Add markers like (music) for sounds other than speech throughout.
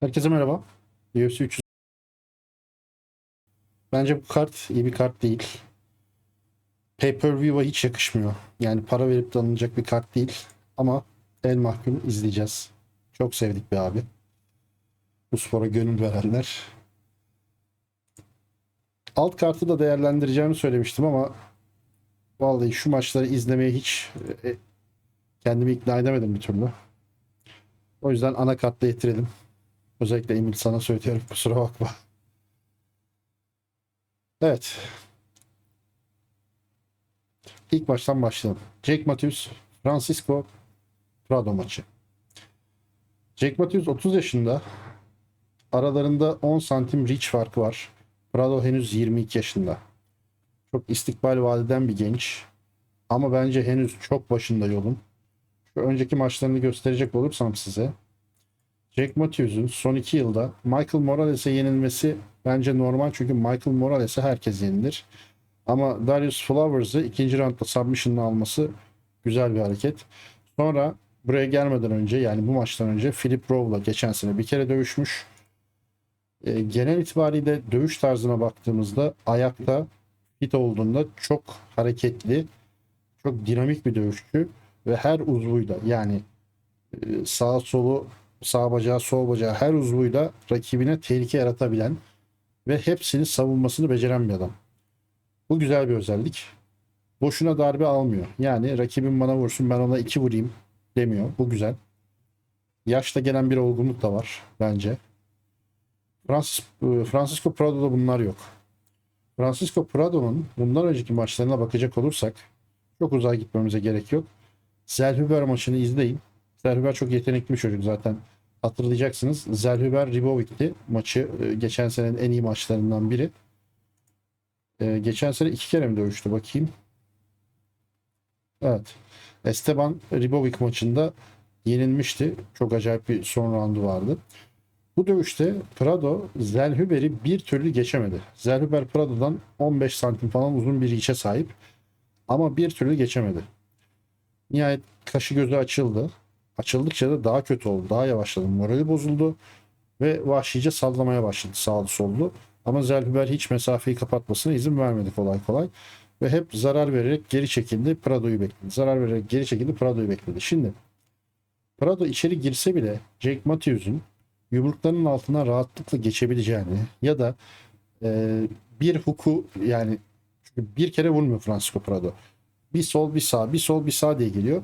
Herkese merhaba. UFC 300. Bence bu kart iyi bir kart değil. Pay-per-view'a hiç yakışmıyor. Yani para verip de alınacak bir kart değil. Ama el mahkum izleyeceğiz. Çok sevdik bir abi. Bu spora gönül verenler. Alt kartı da değerlendireceğimi söylemiştim ama vallahi şu maçları izlemeye hiç e, kendimi ikna edemedim bir türlü. O yüzden ana kartla yetirelim. Özellikle Emil sana söylüyorum kusura bakma. Evet. İlk baştan başlayalım. Jake Matthews, Francisco Prado maçı. Jake Matthews 30 yaşında. Aralarında 10 santim reach farkı var. Prado henüz 22 yaşında. Çok istikbal vadeden bir genç. Ama bence henüz çok başında yolun. Şu önceki maçlarını gösterecek olursam size. Jack Matthews'un son iki yılda Michael Morales'e yenilmesi bence normal çünkü Michael Morales'e herkes yenilir. Ama Darius Flowers'ı ikinci roundda submission'la alması güzel bir hareket. Sonra buraya gelmeden önce yani bu maçtan önce Philip Rowe'la geçen sene bir kere dövüşmüş. E, genel itibariyle dövüş tarzına baktığımızda ayakta fit olduğunda çok hareketli, çok dinamik bir dövüşçü ve her uzvuyla yani e, sağ solu sağ bacağı, sol bacağı her uzvuyla rakibine tehlike yaratabilen ve hepsini savunmasını beceren bir adam. Bu güzel bir özellik. Boşuna darbe almıyor. Yani rakibim bana vursun ben ona iki vurayım demiyor. Bu güzel. Yaşta gelen bir olgunluk da var bence. Francis, e, Francisco Prado'da bunlar yok. Francisco Prado'nun bundan önceki maçlarına bakacak olursak çok uzağa gitmemize gerek yok. Zelhuber maçını izleyin. Zelhuber çok yetenekli bir çocuk zaten. Hatırlayacaksınız. Zelhuber Ribovic'ti maçı. e, Geçen senenin en iyi maçlarından biri. E, Geçen sene iki kere mi dövüştü bakayım. Evet. Esteban Ribovic maçında yenilmişti. Çok acayip bir son roundu vardı. Bu dövüşte Prado Zelhuber'i bir türlü geçemedi. Zelhuber Prado'dan 15 santim falan uzun bir içe sahip. Ama bir türlü geçemedi. Nihayet kaşı gözü açıldı. Açıldıkça da daha kötü oldu. Daha yavaşladı. Morali bozuldu. Ve vahşice sallamaya başladı sağlı sollu. Ama Zelhuber hiç mesafeyi kapatmasına izin vermedi kolay kolay. Ve hep zarar vererek geri çekildi. Prado'yu bekledi. Zarar vererek geri çekildi. Prado'yu bekledi. Şimdi Prado içeri girse bile Jake Matthews'un yumruklarının altına rahatlıkla geçebileceğini ya da e, bir huku yani bir kere vurmuyor Francisco Prado. Bir sol bir sağ bir sol bir sağ diye geliyor.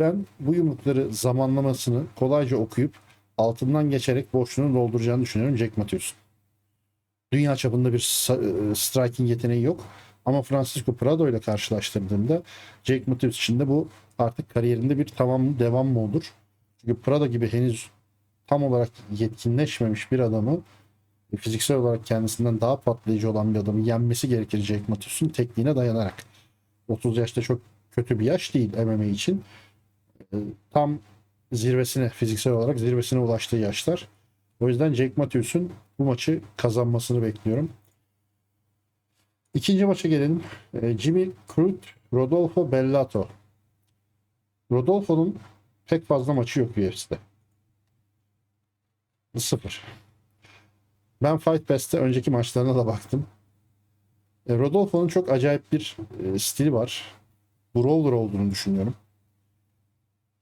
Ben bu yumrukları zamanlamasını kolayca okuyup altından geçerek boşluğunu dolduracağını düşünüyorum Jack Matthews. Dünya çapında bir e, striking yeteneği yok. Ama Francisco Prado ile karşılaştırdığımda Jake Matthews için de bu artık kariyerinde bir tamam devam mı olur? Çünkü Prado gibi henüz tam olarak yetkinleşmemiş bir adamı e, fiziksel olarak kendisinden daha patlayıcı olan bir adamı yenmesi gerekir Jake Matthews'un tekniğine dayanarak. 30 yaşta çok kötü bir yaş değil MMA için. Tam zirvesine fiziksel olarak zirvesine ulaştığı yaşlar. O yüzden Jake Matthews'un bu maçı kazanmasını bekliyorum. İkinci maça gelelim. E, Jimmy Crute, Rodolfo Bellato. Rodolfo'nun pek fazla maçı yok UFC'de. Sıfır. Ben Fight Pass'te önceki maçlarına da baktım. E, Rodolfo'nun çok acayip bir e, stili var. Brawler olduğunu düşünüyorum.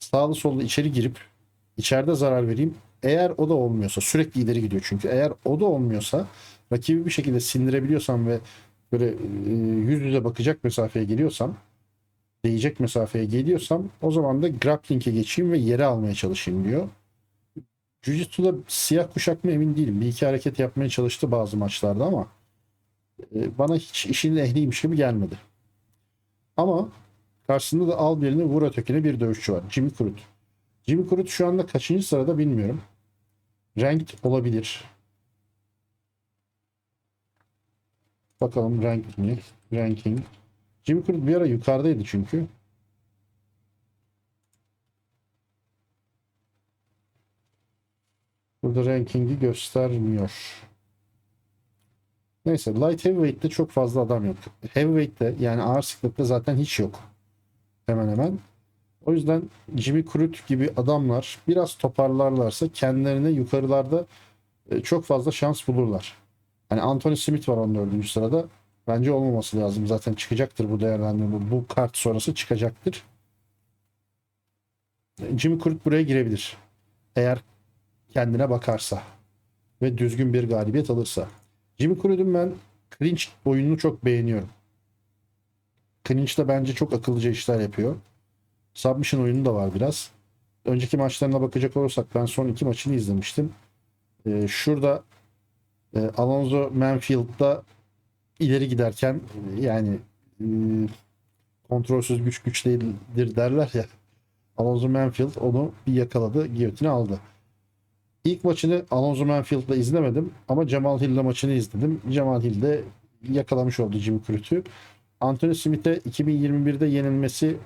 Sağlı sollu içeri girip içeride zarar vereyim. Eğer o da olmuyorsa sürekli ileri gidiyor çünkü. Eğer o da olmuyorsa rakibi bir şekilde sindirebiliyorsam ve böyle e, yüz yüze bakacak mesafeye geliyorsam değecek mesafeye geliyorsam o zaman da grappling'e geçeyim ve yere almaya çalışayım diyor. Jiu-Jitsu'da siyah kuşak mı emin değilim. Bir iki hareket yapmaya çalıştı bazı maçlarda ama e, bana hiç işin ehliymiş gibi gelmedi. Ama karşısında da al birini vur ötekine bir dövüşçü var. Jimmy Crute. Jimmy Crute şu anda kaçıncı sırada bilmiyorum. Ranked olabilir. Bakalım ranked mi? Ranking. Jimmy Crute bir ara yukarıdaydı çünkü. Burada ranking'i göstermiyor. Neyse light heavyweight'te çok fazla adam yok. Heavyweight'te yani ağır sıklıkta zaten hiç yok. Hemen hemen. O yüzden Jimmy Crute gibi adamlar biraz toparlarlarsa kendilerine yukarılarda e, çok fazla şans bulurlar. Hani Anthony Smith var 14. sırada. Bence olmaması lazım. Zaten çıkacaktır bu değerlendirme. Bu kart sonrası çıkacaktır. E, Jimmy Crute buraya girebilir. Eğer kendine bakarsa ve düzgün bir galibiyet alırsa. Jimmy Crute'un ben clinch oyununu çok beğeniyorum. Clinch'te bence çok akıllıca işler yapıyor. Submission oyunu da var biraz. Önceki maçlarına bakacak olursak ben son iki maçını izlemiştim. Ee, şurada e, Alonso Manfield'da ileri giderken yani e, kontrolsüz güç güç değildir derler ya. Alonso Manfield onu bir yakaladı, giyotine aldı. İlk maçını Alonso Manfield'la izlemedim ama Cemal Hill'le maçını izledim. Cemal Hill de yakalamış oldu Jimmy Crute'ü. Anthony Smith'e 2021'de yenilmesi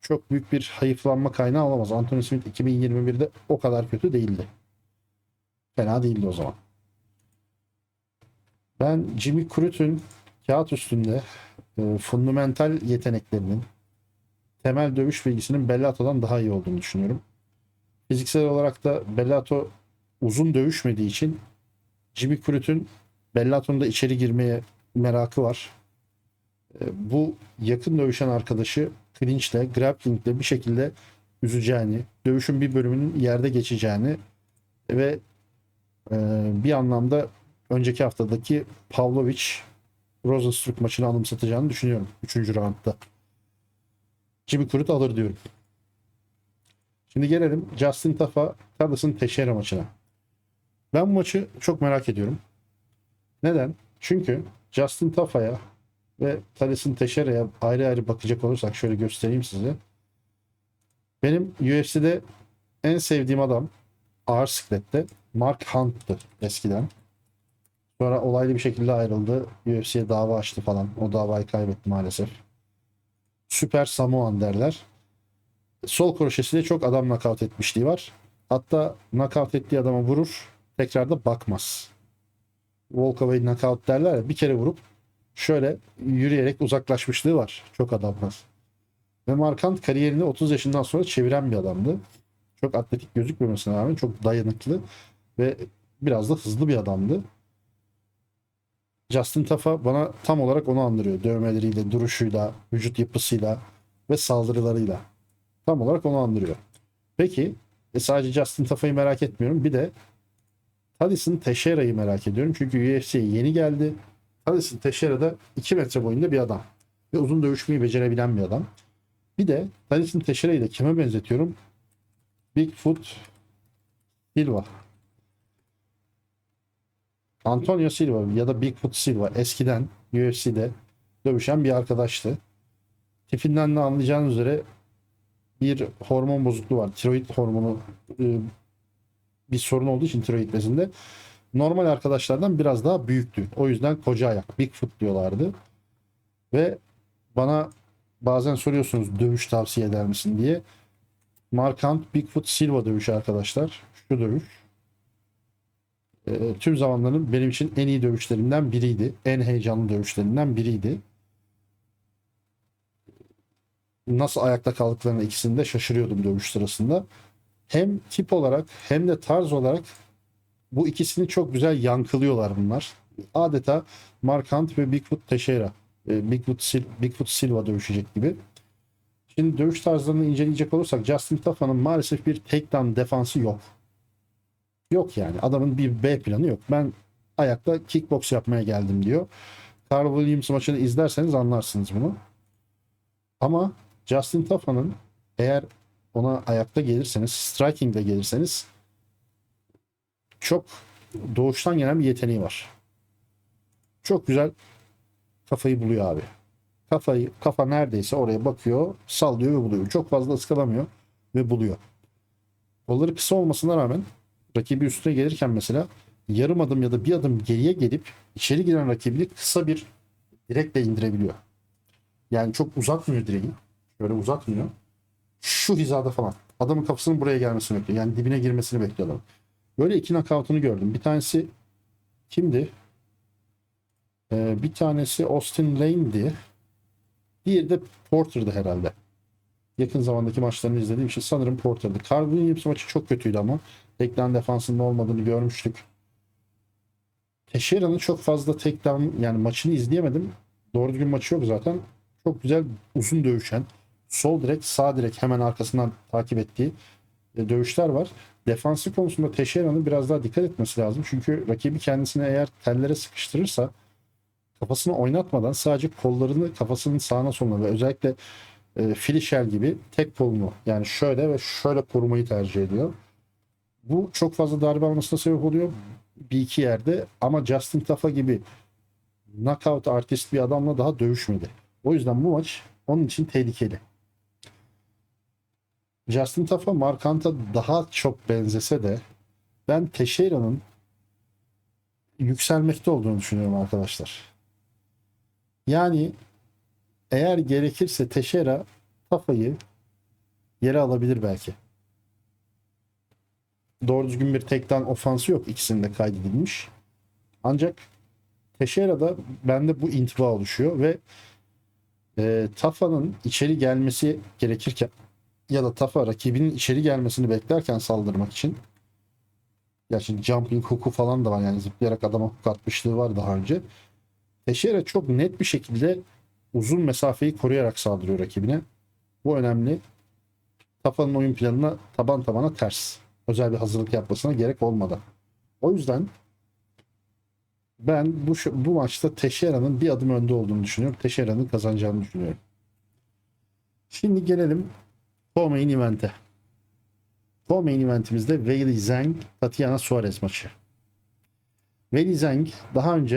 çok büyük bir hayıflanma kaynağı olamaz. Anthony Smith 2021'de o kadar kötü değildi. Fena değildi o zaman. Ben Jimmy Crute'ün kağıt üstünde e, fundamental yeteneklerinin temel dövüş bilgisinin Bellato'dan daha iyi olduğunu düşünüyorum. Fiziksel olarak da Bellato uzun dövüşmediği için Jimmy Crute'ün Bellato'nun da içeri girmeye merakı var. E, bu yakın dövüşen arkadaşı clinch'le, grappling'le bir şekilde üzeceğini, dövüşün bir bölümünün yerde geçeceğini ve e, bir anlamda önceki haftadaki Pavlovich Rosenstruck maçını anımsatacağını düşünüyorum 3. roundda. Jimmy Crute alır diyorum. Şimdi gelelim Justin Tafa Tadas'ın Teixeira maçına. Ben bu maçı çok merak ediyorum. Neden? Çünkü Justin Tafa'ya ve Thales'in Teixeira'ya ayrı ayrı bakacak olursak şöyle göstereyim size. Benim UFC'de en sevdiğim adam ağır siklette Mark Hunt'tı eskiden. Sonra olaylı bir şekilde ayrıldı. UFC'ye dava açtı falan. O davayı kaybetti maalesef. Süper Samoan derler. Sol kroşesiyle çok adam nakavt etmişliği var. Hatta nakavt ettiği adama vurur. Tekrar da bakmaz. Walk away knockout derler ya. Bir kere vurup şöyle yürüyerek uzaklaşmışlığı var. Çok adamlar. Ve Markant kariyerini 30 yaşından sonra çeviren bir adamdı. Çok atletik gözükmemesine rağmen çok dayanıklı ve biraz da hızlı bir adamdı. Justin Tafa bana tam olarak onu andırıyor. Dövmeleriyle, duruşuyla, vücut yapısıyla ve saldırılarıyla. Tam olarak onu andırıyor. Peki e sadece Justin Tafa'yı merak etmiyorum. Bir de Tadis'in Teixeira'yı merak ediyorum. Çünkü UFC'ye yeni geldi. Tadis'in Teixeira da 2 metre boyunda bir adam. Ve uzun dövüşmeyi becerebilen bir adam. Bir de Tadis'in Teixeira'yı da kime benzetiyorum? Bigfoot Silva. Antonio Silva ya da Bigfoot Silva eskiden UFC'de dövüşen bir arkadaştı. Tipinden de anlayacağınız üzere bir hormon bozukluğu var. Tiroid hormonu e, bir sorun olduğu için tiroid bezinde normal arkadaşlardan biraz daha büyüktü. O yüzden koca ayak, Bigfoot diyorlardı. Ve bana bazen soruyorsunuz dövüş tavsiye eder misin diye. Markant Bigfoot Silva dövüşü arkadaşlar. Şu dövüş. E, tüm zamanların benim için en iyi dövüşlerinden biriydi. En heyecanlı dövüşlerinden biriydi. Nasıl ayakta kaldıklarına ikisinde şaşırıyordum dövüş sırasında. Hem tip olarak hem de tarz olarak bu ikisini çok güzel yankılıyorlar bunlar. Adeta Mark Hunt ve Bigfoot Teixeira. e, Bigfoot, Sil Bigfoot Silva dövüşecek gibi. Şimdi dövüş tarzlarını inceleyecek olursak Justin Tafa'nın maalesef bir takedown defansı yok. Yok yani. Adamın bir B planı yok. Ben ayakta kickbox yapmaya geldim diyor. Carl Williams maçını izlerseniz anlarsınız bunu. Ama Justin Tafa'nın eğer ona ayakta gelirseniz, striking'de gelirseniz çok doğuştan gelen bir yeteneği var. Çok güzel kafayı buluyor abi. Kafayı kafa neredeyse oraya bakıyor, sallıyor ve buluyor. Çok fazla ıskalamıyor ve buluyor. Kolları kısa olmasına rağmen rakibi üstüne gelirken mesela yarım adım ya da bir adım geriye gelip içeri giren rakibini kısa bir direkle indirebiliyor. Yani çok uzatmıyor direği. Böyle uzatmıyor. Şu hizada falan. Adamın kafasının buraya gelmesini bekliyor. Yani dibine girmesini bekliyor adam. Böyle iki knockout'unu gördüm. Bir tanesi kimdi? Ee, bir tanesi Austin Lane'di. Diğeri de Porter'dı herhalde. Yakın zamandaki maçlarını izlediğim için sanırım Porter'dı. Carl Williams maçı çok kötüydü ama. Teklen defansında olmadığını görmüştük. Teixeira'nın çok fazla takedown yani maçını izleyemedim. Doğru düzgün maçı yok zaten. Çok güzel uzun dövüşen sol direkt sağ direkt hemen arkasından takip ettiği e, dövüşler var. Defansı konusunda Teixeira'nın biraz daha dikkat etmesi lazım. Çünkü rakibi kendisine eğer tellere sıkıştırırsa kafasını oynatmadan sadece kollarını kafasının sağına soluna ve özellikle e, Filişer gibi tek kolunu yani şöyle ve şöyle korumayı tercih ediyor. Bu çok fazla darbe almasına sebep oluyor bir iki yerde ama Justin Tafa gibi knockout artist bir adamla daha dövüşmedi. O yüzden bu maç onun için tehlikeli. Justin Tafa Mark Hunt'a daha çok benzese de ben Teixeira'nın yükselmekte olduğunu düşünüyorum arkadaşlar. Yani eğer gerekirse Teixeira Tafa'yı yere alabilir belki. Doğru düzgün bir tekten ofansı yok ikisinde kaydedilmiş. Ancak Teixeira'da bende bu intiba oluşuyor ve e, Tafa'nın içeri gelmesi gerekirken ya da Tafa rakibinin içeri gelmesini beklerken saldırmak için Gerçi jumping hook'u falan da var yani zıplayarak adama hook atmışlığı var daha önce. Teixeira çok net bir şekilde uzun mesafeyi koruyarak saldırıyor rakibine. Bu önemli. Tafa'nın oyun planına taban tabana ters. Özel bir hazırlık yapmasına gerek olmadan. O yüzden ben bu bu maçta Teixeira'nın bir adım önde olduğunu düşünüyorum. Teixeira'nın kazanacağını düşünüyorum. Şimdi gelelim Co-Main Event'e. Co-Main Event'imizde Weili Zhang, Tatiana Suarez maçı. Weili Zhang daha önce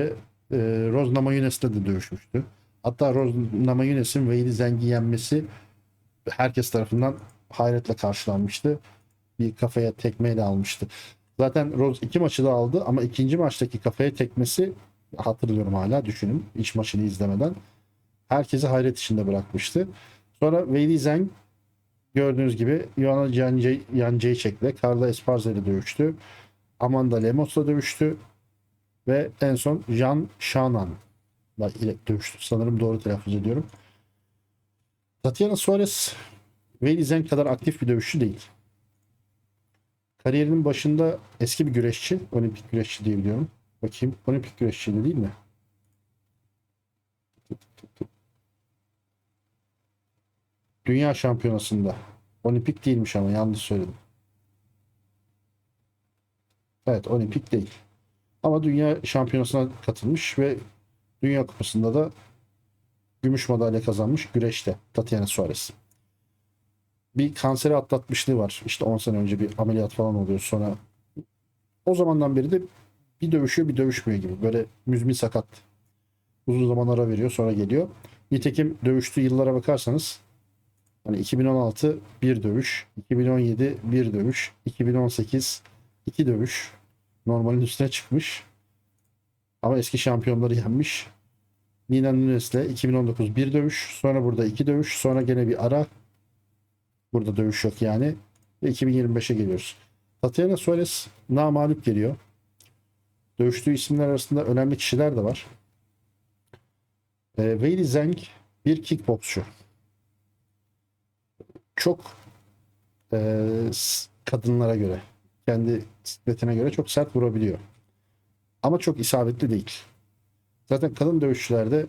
e, Rose Namajunes'le de dövüşmüştü. Hatta Rose Namajunes'in Weili Zhang'i yenmesi herkes tarafından hayretle karşılanmıştı. Bir kafaya tekmeyle almıştı. Zaten Rose iki maçı da aldı ama ikinci maçtaki kafaya tekmesi hatırlıyorum hala düşünün iç maçını izlemeden. Herkesi hayret içinde bırakmıştı. Sonra Weili Zhang gördüğünüz gibi Joanna Jędrzejczyk'le Carla Esparza ile dövüştü. Amanda Lemos'la dövüştü. Ve en son Jan Shanan'la ile dövüştü. Sanırım doğru telaffuz ediyorum. Tatiana Suarez Weili Zhang kadar aktif bir dövüşçü değil. Kariyerinin başında eski bir güreşçi, olimpik güreşçi diye biliyorum. Bakayım, olimpik güreşçiydi değil mi? Dünya şampiyonasında. Olimpik değilmiş ama yanlış söyledim. Evet, olimpik değil. Ama dünya şampiyonasına katılmış ve dünya kupasında da gümüş madalya kazanmış güreşte Tatiana Suarez. Bir kanseri atlatmışlığı var. İşte 10 sene önce bir ameliyat falan oluyor. Sonra o zamandan beri de bir dövüşüyor bir dövüşmüyor gibi. Böyle müzmin sakat. Uzun zaman ara veriyor sonra geliyor. Nitekim dövüştüğü yıllara bakarsanız hani 2016 bir dövüş, 2017 bir dövüş, 2018 iki dövüş. Normalin üstüne çıkmış. Ama eski şampiyonları yenmiş. Nina Nunes'le 2019 bir dövüş. Sonra burada iki dövüş. Sonra gene bir ara. Burada dövüş yok yani. Ve 2025'e geliyoruz. Tatiana Suarez namalip geliyor. Dövüştüğü isimler arasında önemli kişiler de var. E, Weili Zhang bir kickboksçu. Çok e, kadınlara göre, kendi sikletine göre çok sert vurabiliyor. Ama çok isabetli değil. Zaten kadın dövüşçülerde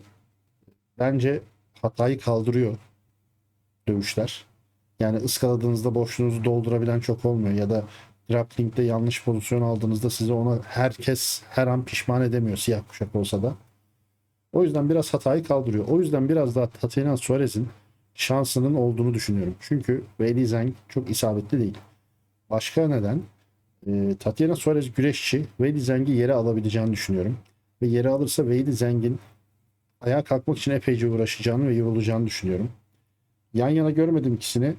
bence hatayı kaldırıyor dövüşler. Yani ıskaladığınızda boşluğunuzu doldurabilen çok olmuyor ya da grappling'de yanlış pozisyon aldığınızda size ona herkes her an pişman edemiyor siyah kuşak olsa da. O yüzden biraz hatayı kaldırıyor. O yüzden biraz daha Tatiana Suarez'in şansının olduğunu düşünüyorum. Çünkü Weili Zhang çok isabetli değil. Başka neden? Ee, Tatiana Suarez güreşçi. Weili Zhang'i yere alabileceğini düşünüyorum. Ve yere alırsa Weili Zhang'in ayağa kalkmak için epeyce uğraşacağını ve yorulacağını düşünüyorum. Yan yana görmedim ikisini.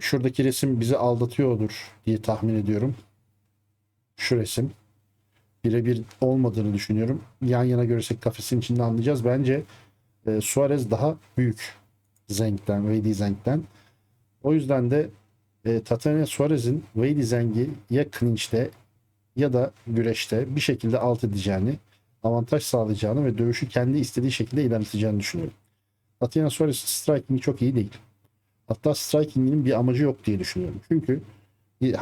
Şuradaki resim bizi aldatıyordur diye tahmin ediyorum. Şu resim. Birebir olmadığını düşünüyorum. Yan yana görürsek kafesin içinde anlayacağız. Bence e, Suarez daha büyük Zeng'den, Weili Zeng'den. O yüzden de e, Tatiana Suarez'in Weili Zeng'i ya clinch'te ya da güreşte bir şekilde alt edeceğini, avantaj sağlayacağını ve dövüşü kendi istediği şekilde ilerleteceğini düşünüyorum. Tatiana Suarez'in striking'i çok iyi değil. Hatta striking'inin bir amacı yok diye düşünüyorum. Çünkü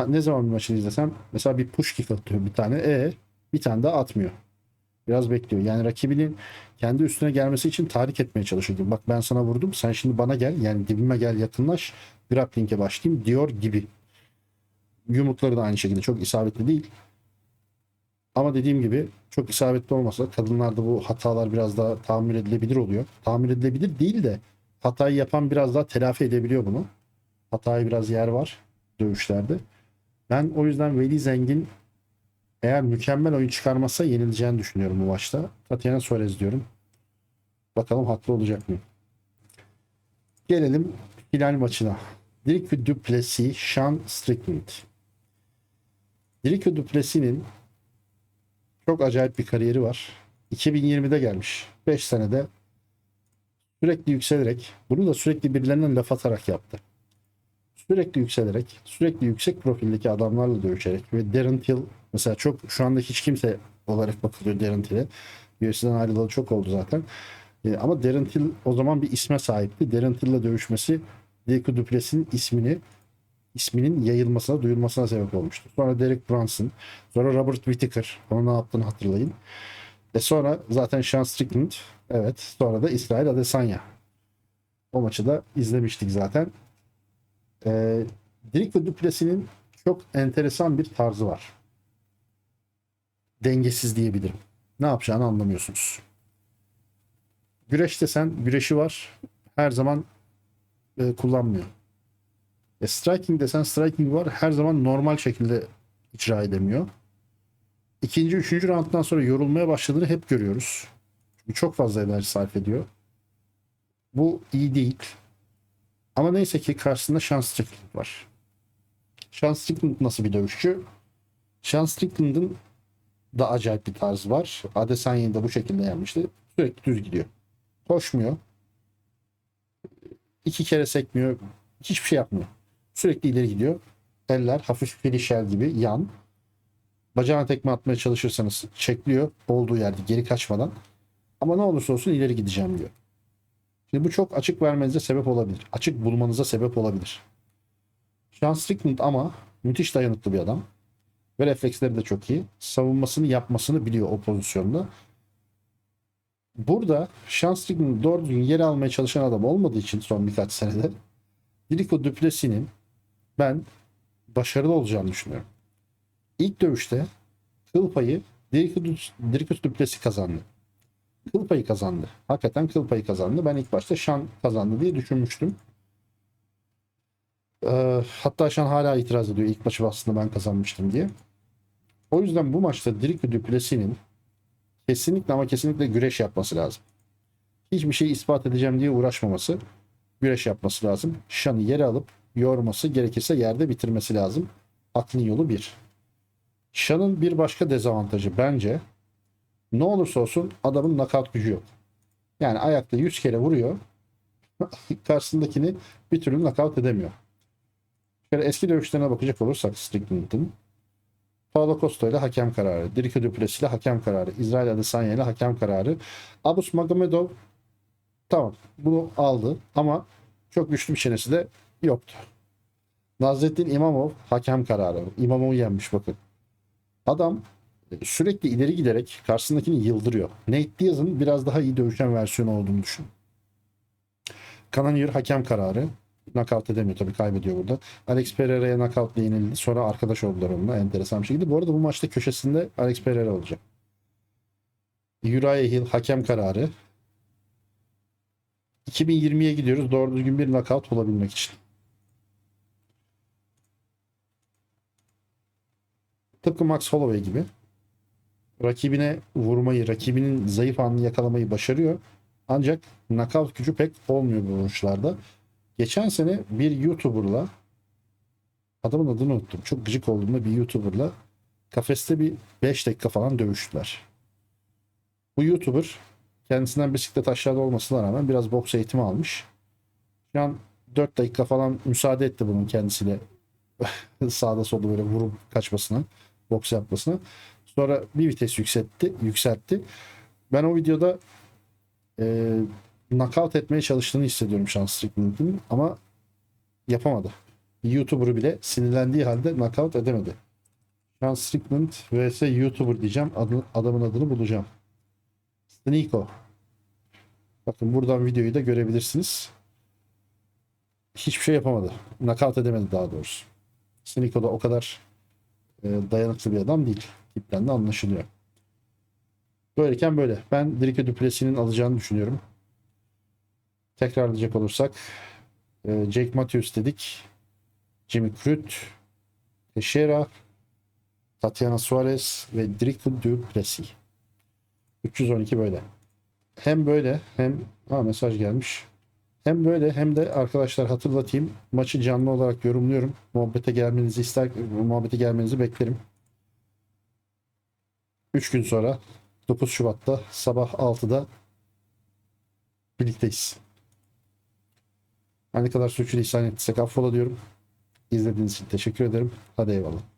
ne zaman bir maçını izlesem mesela bir push kick atıyor bir tane e bir tane daha atmıyor. Biraz bekliyor. Yani rakibinin kendi üstüne gelmesi için tahrik etmeye çalışıyor. Bak ben sana vurdum. Sen şimdi bana gel. Yani dibime gel yakınlaş. Grappling'e başlayayım diyor gibi. Yumrukları da aynı şekilde çok isabetli değil. Ama dediğim gibi çok isabetli olmasa kadınlarda bu hatalar biraz daha tahammül edilebilir oluyor. Tahammül edilebilir değil de hatayı yapan biraz daha telafi edebiliyor bunu. Hataya biraz yer var dövüşlerde. Ben o yüzden Veli Zengin eğer mükemmel oyun çıkarmazsa yenileceğini düşünüyorum bu maçta. Tatiana Suarez diyorum. Bakalım haklı olacak mı? Gelelim final maçına. Dirk Duplessis, Sean Strickland. Dirk Duplessis'in çok acayip bir kariyeri var. 2020'de gelmiş. 5 senede sürekli yükselerek, bunu da sürekli birilerinden laf atarak yaptı. Sürekli yükselerek, sürekli yüksek profildeki adamlarla dövüşerek ve Darren Till mesela çok şu anda hiç kimse olarak bakılıyor Darren Till'e. UFC'den ayrılalı çok oldu zaten. E, ama Darren Till o zaman bir isme sahipti. Darren Till'le dövüşmesi Dirk Duplessis'in ismini isminin yayılmasına, duyulmasına sebep olmuştu. Sonra Derek Brunson, sonra Robert Whittaker. Onu ne yaptığını hatırlayın. E sonra zaten Sean Strickland. Evet. Sonra da İsrail Adesanya. O maçı da izlemiştik zaten. E, Dirk ve Duplessis'in çok enteresan bir tarzı var. Dengesiz diyebilirim. Ne yapacağını anlamıyorsunuz. Güreşte sen güreşi var. Her zaman e, kullanmıyor. E, striking desen striking var. Her zaman normal şekilde icra edemiyor. İkinci, üçüncü rounddan sonra yorulmaya başladığını hep görüyoruz. Çünkü çok fazla enerji sarf ediyor. Bu iyi değil. Ama neyse ki karşısında Sean Strickland var. Sean Strickland nasıl bir dövüşçü? Sean Strickland'ın da acayip bir tarzı var. Adesanya'yı da bu şekilde yenmişti. Sürekli düz gidiyor. Koşmuyor. İki kere sekmiyor. Hiçbir şey yapmıyor. Sürekli ileri gidiyor. Eller hafif finisher gibi yan. Bacağına tekme atmaya çalışırsanız çekliyor. Olduğu yerde geri kaçmadan. Ama ne olursa olsun ileri gideceğim diyor. Şimdi bu çok açık vermenize sebep olabilir. Açık bulmanıza sebep olabilir. Sean Strickland ama müthiş dayanıklı bir adam. Ve refleksleri de çok iyi. Savunmasını yapmasını biliyor o pozisyonda. Burada Sean Strickland doğru düzgün yer almaya çalışan adam olmadığı için son birkaç senede Dirko Duplessis'in ben başarılı olacağını düşünüyorum. İlk dövüşte kıl payı Dirko Duplessis kazandı. Kıl payı kazandı. Hakikaten kıl payı kazandı. Ben ilk başta Şan kazandı diye düşünmüştüm. Ee, hatta Şan hala itiraz ediyor. İlk maçı aslında ben kazanmıştım diye. O yüzden bu maçta Dirko Duplessis'in kesinlikle ama kesinlikle güreş yapması lazım. Hiçbir şey ispat edeceğim diye uğraşmaması, güreş yapması lazım. Şan'ı yere alıp yorması, gerekirse yerde bitirmesi lazım. Aklın yolu bir. Şan'ın bir başka dezavantajı bence ne olursa olsun adamın nakavt gücü yok. Yani ayakta 100 kere vuruyor. (laughs) karşısındakini bir türlü nakavt edemiyor. Şöyle eski dövüşlerine bakacak olursak Strickland'ın Paulo Costa ile hakem kararı. Dirk Duplessis ile hakem kararı. İsrail Adesanya ile hakem kararı. Abus Magomedov tamam bunu aldı ama çok güçlü bir çenesi de yoktu. Nazrettin İmamov hakem kararı. İmamov'u yenmiş bakın. Adam sürekli ileri giderek karşısındakini yıldırıyor. Nate Diaz'ın biraz daha iyi dövüşen versiyonu olduğunu düşün. Cannonier hakem kararı. Knockout edemiyor tabii kaybediyor burada. Alex Pereira'ya knockoutla yenildi. Sonra arkadaş oldular onunla enteresan bir şekilde. Bu arada bu maçta köşesinde Alex Pereira olacak. Uriah Hill hakem kararı. 2020'ye gidiyoruz doğru düzgün bir knockout olabilmek için. Tıpkı Max Holloway gibi. Rakibine vurmayı, rakibinin zayıf anını yakalamayı başarıyor. Ancak knockout gücü pek olmuyor bu vuruşlarda. Geçen sene bir YouTuber'la adamın adını unuttum. Çok gıcık olduğumda bir YouTuber'la kafeste bir 5 dakika falan dövüştüler. Bu YouTuber kendisinden bisiklet aşağıda olmasına rağmen biraz boks eğitimi almış. Şu an 4 dakika falan müsaade etti bunun kendisiyle (laughs) sağda solda böyle vurup kaçmasına, boks yapmasına. Sonra bir vites yükseltti, yükseltti. Ben o videoda e, knockout etmeye çalıştığını hissediyorum Sean Strickland'ın ama yapamadı. YouTuber'ı bile sinirlendiği halde knockout edemedi. Sean Strickland vs YouTuber diyeceğim. Adı, adamın adını bulacağım. Nico. Bakın buradan videoyu da görebilirsiniz. Hiçbir şey yapamadı. Nakavt edemedi daha doğrusu. Nico da o kadar e, dayanıklı bir adam değil. Tipten de anlaşılıyor. Böyleyken böyle. Ben Drake Duplesis'in alacağını düşünüyorum. Tekrarlayacak olursak e, Jake Matthews dedik. Jimmy Crute, Teixeira, Tatiana Suarez ve Drake Duplessis. 312 böyle. Hem böyle hem ha mesaj gelmiş. Hem böyle hem de arkadaşlar hatırlatayım. Maçı canlı olarak yorumluyorum. Muhabbete gelmenizi ister, muhabbete gelmenizi beklerim. 3 gün sonra 9 Şubat'ta sabah 6'da birlikteyiz. Her ne kadar suçu lisan ettiysek affola diyorum. İzlediğiniz için teşekkür ederim. Hadi eyvallah.